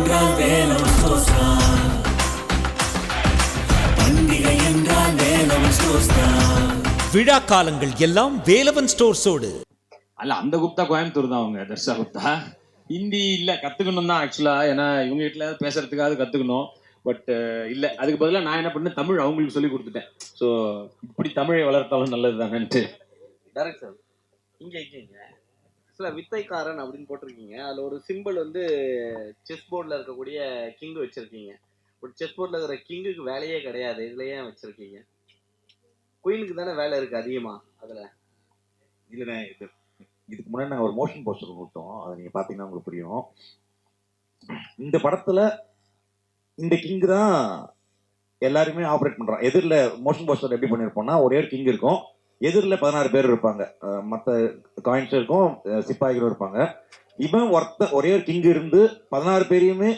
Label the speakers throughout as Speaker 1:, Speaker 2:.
Speaker 1: என்றால் வேலவன் ஸ்டோர்ஸ் தான் பண்டிகை என்றால் வேலவன் ஸ்டோர்ஸ் தான்
Speaker 2: விழா காலங்கள் எல்லாம் வேலவன் ஸ்டோர்ஸோடு.
Speaker 3: அல்ல அந்த குப்தா கோயம்புத்தூர் தான் அவங்க தர்ஷா குப்தா. ஹிந்தி இல்ல கத்துக்கணும் தான் ஆக்சுவலா ஏன்னா இவங்க வீட்டுல பேசுறதுக்காவது கத்துக்கணும். பட் இல்ல அதுக்கு பதிலா நான் என்ன பண்ணேன் தமிழ் அவங்களுக்கு சொல்லி கொடுத்துட்டேன். ஸோ இப்படி தமிழை வளர்த்தாலும் நல்லது தானேன்ட்டு
Speaker 4: டேரக்ட் சார் இங்க? இருக்கீங்க சில வித்தைக்காரன் அப்படின்னு போட்டிருக்கீங்க. அதில் ஒரு சிம்பிள் வந்து செஸ் போர்டில் இருக்கக்கூடிய கிங் வச்சிருக்கீங்க. ஒரு செஸ் போர்டில் இருக்கிற கிங்குக்கு வேலையே கிடையாது. இதுல ஏன் வச்சிருக்கீங்க? குயினுக்கு தானே வேலை இருக்கு அதிகமா அதுல.
Speaker 5: இல்லைண்ணே இது இதுக்கு முன்னாடி நாங்கள் ஒரு மோஷன் போஸ்டர் கொடுத்தோம் அதை நீங்கள் பார்த்தீங்கன்னா உங்களுக்கு புரியும். இந்த படத்தில் இந்த கிங்கு தான் எல்லாருமே ஆப்ரேட் பண்ணுறோம் எதிரில் மோஷன் போஸ்டர் எப்படி பண்ணியிருப்போம்னா ஒரே ஒரு கிங் இருக்கும். எதிரில் பதினாறு பேர் இருப்பாங்க. மற்ற காயின்ஸருக்கும் சிப்பாய்களும் இருப்பாங்க. இவன் ஒருத்த ஒரே ஒரு கிங் இருந்து பதினாறு பேரையுமே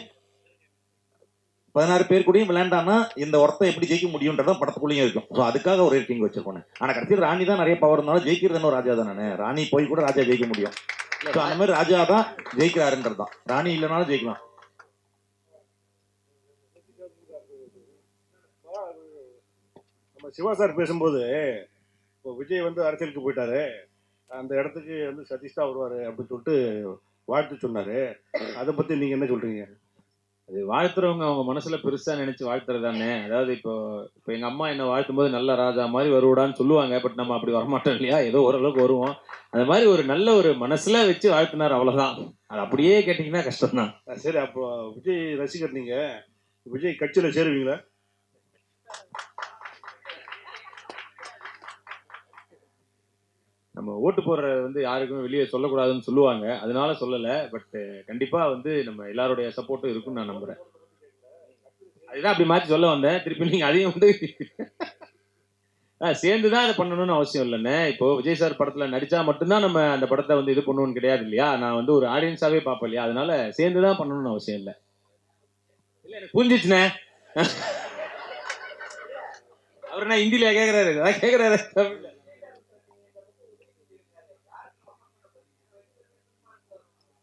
Speaker 5: பதினாறு பேர் கூடயும் விளையாண்டானா இந்த ஒருத்தன் எப்படி ஜெயிக்க முடியுன்றதான் படத்துக்குள்ளேயும் இருக்கும். ஸோ அதுக்காக ஒரே கிங் வச்சிருக்கோம் ஆனால் கடைசியில் ராணி தான் நிறைய பவர் இருந்தாலும் ஜெயிக்கிறது ஒரு ராஜா நான். ராணி போய் கூட ராஜா ஜெயிக்க முடியும். ஸோ அந்த மாதிரி ராஜா தான் ஜெயிக்கிறாருன்றது தான். ராணி இல்லைனாலும் ஜெயிக்கலாம்.
Speaker 6: நம்ம சிவா சார் பேசும்போது இப்போ விஜய் வந்து அரசியலுக்கு போயிட்டாரு. அந்த இடத்துக்கு வந்து சதீஷ் தான் வருவார் அப்படின்னு சொல்லிட்டு வாழ்த்து சொன்னாரு. அதை பற்றி நீங்கள் என்ன சொல்கிறீங்க
Speaker 3: அது வாழ்த்துறவங்க அவங்க மனசுல பெருசா நினைச்சு வாழ்த்துறது தானே அதாவது இப்போ இப்போ எங்க அம்மா என்ன வாழ்த்தும் போது நல்ல ராஜா மாதிரி வருவாடான்னு சொல்லுவாங்க. பட் நம்ம அப்படி வரமாட்டோம் இல்லையா? ஏதோ ஓரளவுக்கு வருவோம். அந்த மாதிரி ஒரு நல்ல ஒரு மனசுல வச்சு வாழ்த்தினார் அவ்வளவுதான். அது அப்படியே கேட்டீங்கன்னா கஷ்டம் தான்
Speaker 6: சரி அப்போ விஜய் ரசிகர் நீங்கள் விஜய் கட்சியில் சேருவீங்களா?
Speaker 3: நம்ம ஓட்டு போடுறது வந்து யாருக்குமே வெளியே சொல்லக்கூடாதுன்னு சொல்லுவாங்க. அதனால சொல்லலை. பட் கண்டிப்பாக வந்து நம்ம எல்லாருடைய சப்போர்ட்டும் இருக்கும்னு நான் நம்புறேன். அதுதான் அப்படி மாற்றி சொல்ல வந்தேன். திருப்பி நீங்கள் அதையும் வந்து சேர்ந்து தான் அதை பண்ணணும்னு அவசியம் இல்லைண்ணே. இப்போ விஜய் சார் படத்தில் நடித்தா மட்டும்தான் நம்ம அந்த படத்தை வந்து இது பண்ணணும்னு கிடையாது இல்லையா? நான் வந்து ஒரு ஆடியன்ஸாகவே பார்ப்பேன் இல்லையா? அதனால சேர்ந்து தான் பண்ணணும்னு அவசியம் இல்லை. இல்லை எனக்கு புரிஞ்சிச்சுண்ணே. அவர் என்ன இந்தியில கேட்குறாரு அதான் கேட்குறாரு தமிழ்ல.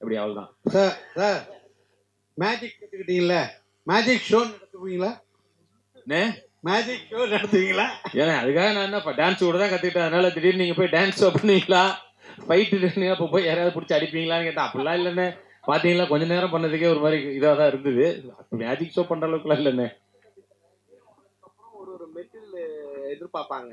Speaker 3: அப்படி அவ்வளவுதான்
Speaker 7: சார் சார் மேஜிக் கற்றுக்கிட்டீங்களா மேஜிக் ஷோ நடத்துவீங்களா?
Speaker 3: என்ன?
Speaker 7: மேஜிக் ஷோ நடத்துவீங்களா?
Speaker 3: ஏன்னா அதுக்காக நான் என்ன டான்ஸ் கூட தான் கத்துக்கிட்டேன். அதனால திடீர்னு நீங்க போய் டான்ஸ் பண்ணுவீங்களா? ஃபைட்டு அப்போ போய் யாராவது பிடிச்சி அடிப்பீங்களான்னு கேட்டேன். அப்படிலாம் இல்லைண்ணே. பாத்தீங்களா கொஞ்ச நேரம் பண்ணதுக்கே ஒரு மாதிரி இதாக தான் இருந்தது. மேஜிக் ஷோ பண்ற அளவுக்குலாம் இல்லைண்ணே.
Speaker 4: ஒரு ஒரு மெட்டில் எதிர்பார்ப்பாங்க.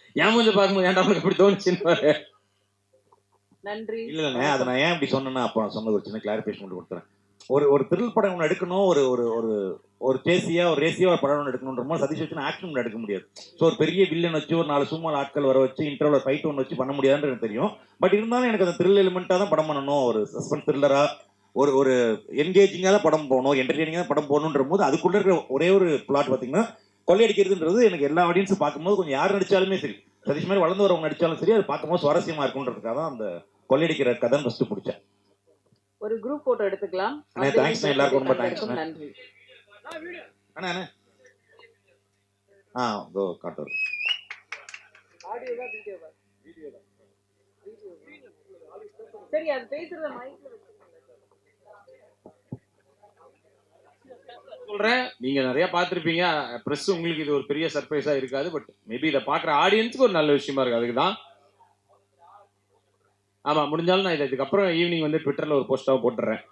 Speaker 3: என் மூஞ்ச பார்க்கும்போது ஏன்டா உனக்கு இப்படி தோணுச்சுன்னு பாரு.
Speaker 8: நன்றி.
Speaker 5: இல்ல இல்லைண்ணே அதை நான் ஏன் இப்படி சொன்னேன்னா அப்போ நான் சொன்ன ஒரு சின்ன கிளாரிஃபிகேஷன் மட்டும் கொடுத்துறேன். ஒரு ஒரு த்ரில் படம் ஒன்று எடுக்கணும் ஒரு ஒரு ஒரு ஒரு சேசியா ஒரு ரேசியா ஒரு படம் ஒன்று எடுக்கணுன்ற போது சதீஷ் வச்சு ஆக்ஷன் ஒன்று எடுக்க முடியாது. ஸோ ஒரு பெரிய வில்லன் வச்சு ஒரு நாலு சும்மா ஆட்கள் வர வச்சு இன்டர்வல் ஃபைட் ஒன்று வச்சு பண்ண முடியாதுன்னு எனக்கு தெரியும். பட் இருந்தாலும் எனக்கு அந்த த்ரில் எலிமெண்ட்டாக தான் படம் பண்ணணும். ஒரு சஸ்பென்ஸ் த்ரில்லரா ஒரு ஒரு என்கேஜிங்காக தான் படம் போகணும் என்டர்டெய்னிங்காக தான் படம் போகணுன்ற போது அதுக்குள்ள இருக்கிற ஒரே ஒரு பிளாட் பார்த்தீங்கன்னா கொள்ளையடிக்கிறதுன்றது எனக்கு எல்லா ஆடியன்ஸும் பார்க்கும்போது கொஞ்சம் யார் நடிச்சாலுமே சரி சதீஷ் மாதிரி வளர்ந்து வரவங்க நடிச்சாலும் சரி அது பார்க்கும்போது சுவாரஸ்யமா இருக்குன்றதுக்காக தான் அந்த கொள்ளையடிக்கிற கதை ஃபர்ஸ்ட் பிடிச்சேன்
Speaker 8: ஒரு குரூப் போட்டோ எடுத்துக்கலாம்.
Speaker 5: அண்ணே. எல்லாருக்கும் ரொம்ப.
Speaker 8: நன்றி.
Speaker 5: அண்ணா அண்ணா. ஆ இதோ காட்டுறது
Speaker 8: ஆடியோவா வீடியோவா சரி அது பேசுறத மைக்ல
Speaker 3: சொல்றேன். நீங்க நிறைய பார்த்திருப்பீங்க. பிரஸ் உங்களுக்கு இது ஒரு பெரிய சர்ப்ரைஸா இருக்காது பட் மேபி இதை பாக்குற ஆடியன்ஸ்க்கு ஒரு நல்ல விஷயமா இருக்கு. அதுக்கு தான் ஆமா முடிஞ்சாலும் நான் இதை இதுக்கப்புறம் ஈவினிங் வந்து ட்விட்டர்ல ஒரு போஸ்டாக போட்டுறேன்.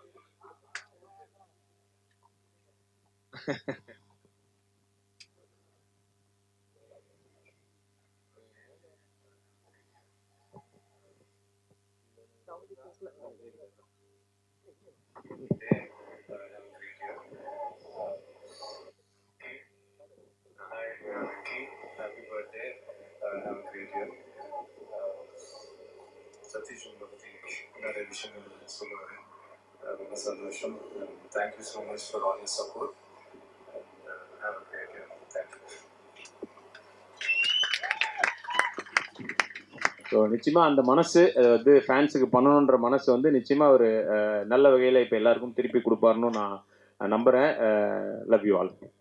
Speaker 9: Yeah. சதீஷ் உங்களை பற்றி நிறைய விஷயங்கள் சொல்லுவார். ரொம்ப சந்தோஷம். Thank you so much for all your support have a great year thank you
Speaker 3: so நிச்சயமாக அந்த மனசு வந்து ஃபேன்ஸுக்கு பண்ணணுன்ற மனசு வந்து நிச்சயமாக ஒரு நல்ல வகையில் இப்போ எல்லாருக்கும் திருப்பி கொடுப்பாருன்னு நான் நம்புகிறேன் லவ் யூ ஆல்